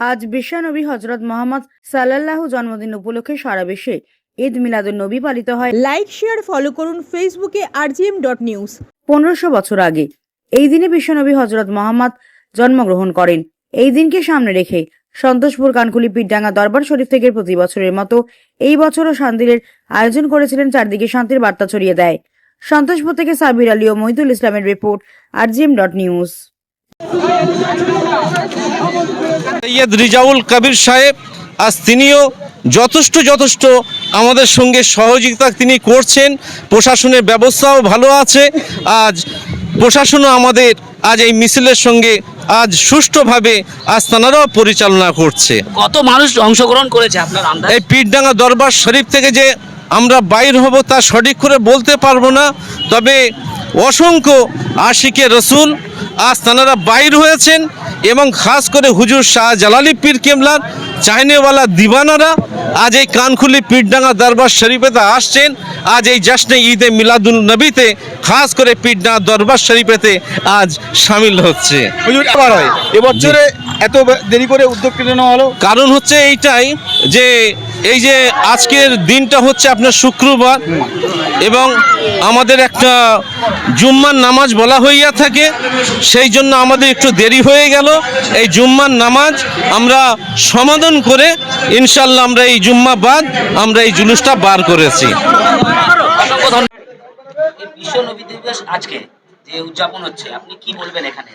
আজ বিশ্বনবী হজরত মোহাম্মদ সাল্লাল্লাহ জন্মদিন উপলক্ষে সারা বিশ্বে ঈদ মিলাদুন নবী পালিত হয়। লাইক শেয়ার ফলো করুন ফেসবুকে আরজিএম ডট নিউজ পনেরোশো বছর আগে এই দিনে বিশ্বনবী হজরত মোহাম্মদ জন্মগ্রহণ করেন। এই দিনকে সামনে রেখে সন্তোষপুর কানকুলি পিঠডাঙ্গা দরবার শরীফ থেকে প্রতি বছরের মতো এই বছরও শান্তির আয়োজন করেছিলেন চারদিকে শান্তির বার্তা ছড়িয়ে দেয়। সন্তোষপুর থেকে সাবির আলী ও মহিদুল ইসলামের report RGM dot news Syed Rezaul Kabir সাহেব আজ তিনিও যথেষ্ট যথেষ্ট আমাদের সঙ্গে সহযোগিতা তিনি করছেন। প্রশাসনের ব্যবস্থাও ভালো আছে। আজ প্রশাসনও আমাদের আজ এই মিছিলের সঙ্গে আজ সুষ্ঠুভাবে আজ তানারাও পরিচালনা করছে। কত মানুষ অংশগ্রহণ করেছে আপনার এই পীরডাঙ্গা দরবার শরীফ থেকে যে আমরা বাইর হব তা সঠিক করে বলতে পারব না। তবে অসংখ্য আশিকে রসুল আজ তানারা বাইর হয়েছেন এবং খাস করে হুজুর শাহ জালালি পীর কেমলার চাইনেওয়ালা দিবানারা আজ এই কানখুলি পীরডাঙ্গা দরবার শরীফেতে আসছেন। আজ এই জশ্নে ঈদে মিলাদুল নবীতে খাস করে পীরডাঙ্গা দরবার শরীফেতে আজ সামিল হচ্ছে। এবছরে এত দেরি করে উদ্যোগ নেওয়া হলো? কারণ হচ্ছে এইটাই যে এই যে আজকের দিনটা হচ্ছে আপনার শুক্রবার এবং আমাদের একটা জুম্মার নামাজ বলা হইয়া থাকে সেই জন্য আমাদের একটু দেরি হয়ে গেল। এই জুম্মার নামাজ আমরা সমাধান করে ইনশাল্লাহ আমরা এই জুম্মা বাদ আমরা এই জুলুসটা বার করেছি। বিশ্ব নবী দিবস আজকে যে উদযাপন হচ্ছে আপনি কি বলবেন এখানে?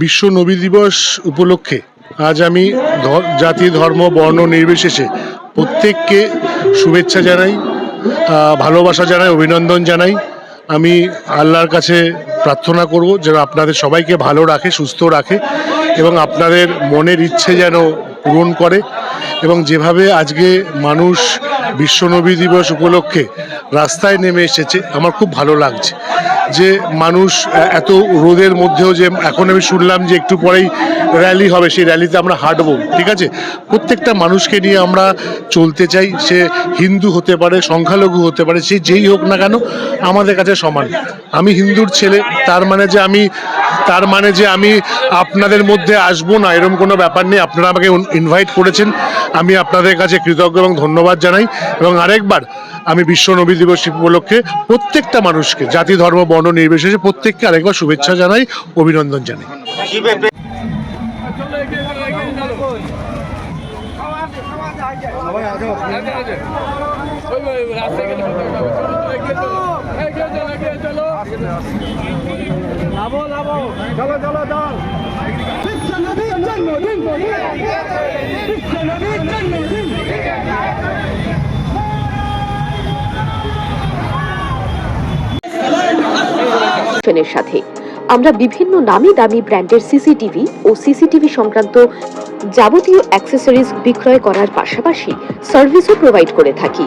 বিশ্ব নবী দিবস উপলক্ষে আজ আমি ধ- জাতি ধর্ম বর্ণ নির্বিশেষে প্রত্যেককে শুভেচ্ছা জানাই ভালোবাসা জানাই, অভিনন্দন জানাই। আমি আল্লাহর কাছে প্রার্থনা করব যেন আপনাদের সবাইকে ভালো রাখে, সুস্থ রাখে এবং আপনাদের মনের ইচ্ছে যেন পূরণ করে। এবং যেভাবে আজকে মানুষ বিশ্ব নবী দিবস উপলক্ষে রাস্তায় নেমে এসেছে, আমার খুব ভালো লাগছে। যে মানুষ এত রোদের মধ্যেও যে এখন আমি শুনলাম যে একটু পরেই র্যালি হবে, সেই র্যালিতে আমরা হাঁটবো, ঠিক আছে? প্রত্যেকটা মানুষকে নিয়ে আমরা চলতে চাই, সে হিন্দু হতে পারে, সংখ্যালঘু হতে পারে, সে যেই হোক না কেন, আমাদের কাছে সমান। আমি হিন্দুর ছেলে, তার মানে যে আমি, তার মানে যে আমি আপনাদের মধ্যে আসব না এরকম কোনো ব্যাপার নেই। আপনারা আমাকে ইনভাইট করেছেন। আমি আপনাদের কাছে কৃতজ্ঞ এবং ধন্যবাদ জানাই। এবং আরেকবার, আমি বিশ্ব নবী দিবস উপলক্ষে প্রত্যেকটা মানুষকে, জাতি, ধর্ম, বর্ণ নির্বিশেষে প্রত্যেককে আরেকবার শুভেচ্ছা জানাই, অভিনন্দন জানাই। ফেনের সাথে। আমরা বিভিন্ন নামি দামি ব্র্যান্ডের সিসিটিভি ও সিসিটিভি সংক্রান্ত যাবতীয় অ্যাক্সেসরিজ বিক্রয় করার পাশাপাশি সার্ভিসও প্রোভাইড করে থাকি।